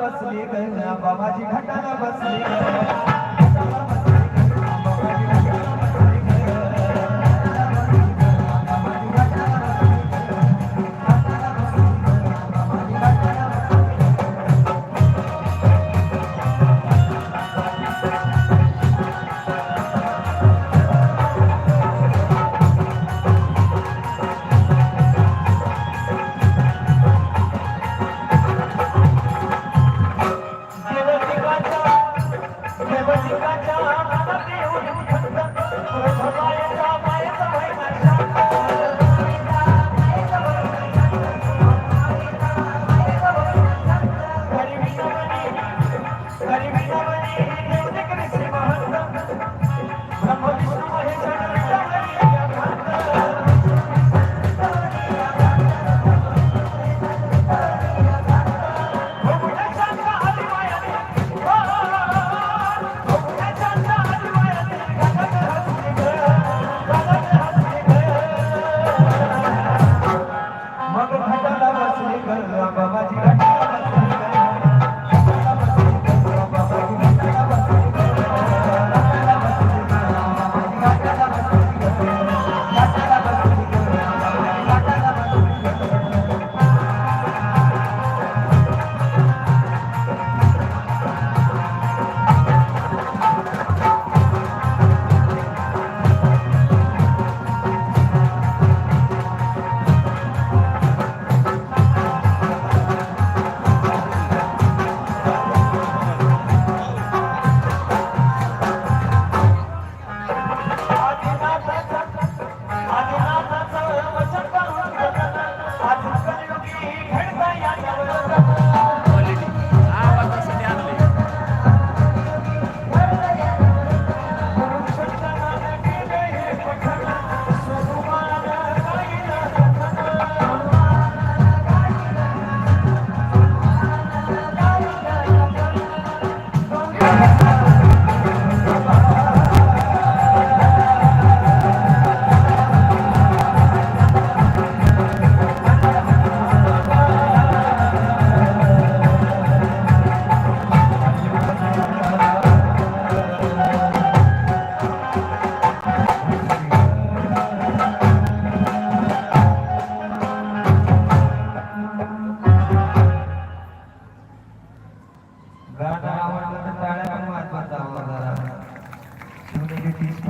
बसली ग बाबाजी घाटाला बसली गरीब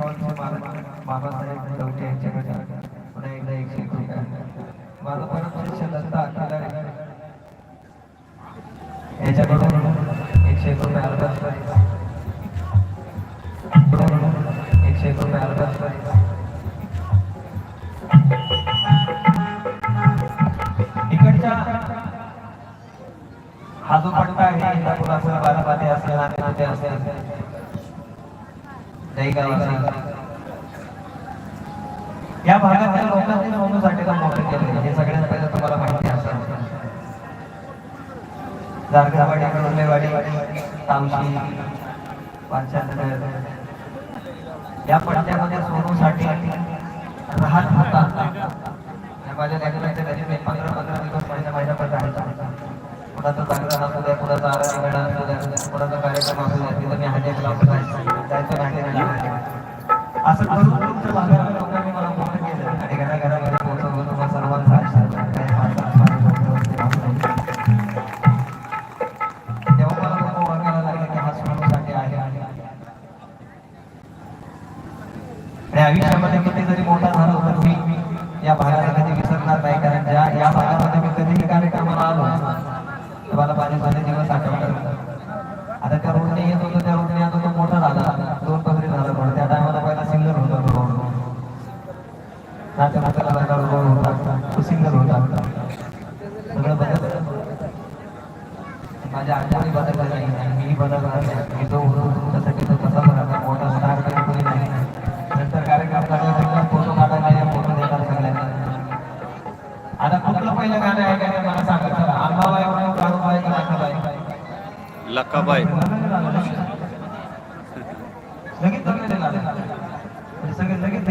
बाबासाहेब चौथे यांच्याकडे पुन्हा एकदा एकशे माझं परत शिष्य दत्ता याच्याकडून एकशे एक रुपये अर्धा एकशे एक रुपये अर्धा हा जो पट्टा आहे इंदापूर असेल बारामती नांदेड असेल दहीगाई असेल या भागातल्या लोकांनी सोनूसाठीला मोठे केले हे सगळ्यात पहिलं तुम्हाला माहिती असेल. जारगावाडी कुर्लेवाडी तामशी पाचशे या पट्ट्यामध्ये सोनूसाठी राहत होता. माझ्या कुणाचा जागरण असू द्या कुणाचा आरती वेळा असू द्या कुणाचा कार्यक्रम असू द्या तिथं मी हजेरी लावून जायचो जायचो नाट्य असं करून तुमच्या भागातील लोकांनी मला मोठं केलं. आणि घराघरामध्ये पोहोचवलं तुम्हाला सर्वांचा आशीर्वाद तेव्हा मला लोक ओळखायला लागले की हा सोनूसाठी आहे. आणि आयुष्यामध्ये किती जरी मोठा झाला होता मी या भागाला कधी विसरणार नाही कारण तर मला माझे जुने दिवस आठवतात आता त्या रोडने येत होतो त्या रोडने आता तो मोठा झाला. दोन पदरी झाला रोड त्या टायमाला पहिला सिंगल होता तो रोड. नाच्या नात्याला लागला रोड होता. तो सिंगल होता. सगळं बदल. माझ्या आठवणी बदलल्या नाही. मी बदलणार नाही. मी जो होतो तुमच्यासाठी तो कसा बघा. मोठा स्टार कोणी नाही. नंतर कार्यक्रम करण्यासाठी फोटो काढायला या फोटो देणार सगळ्यांना. आता कुठलं पहिलं गाणं ऐकायचं मला सांगा. चला आंबाबाई लक्काबाई लगेच जगलेले झाले म्हणजे सगळे लगेच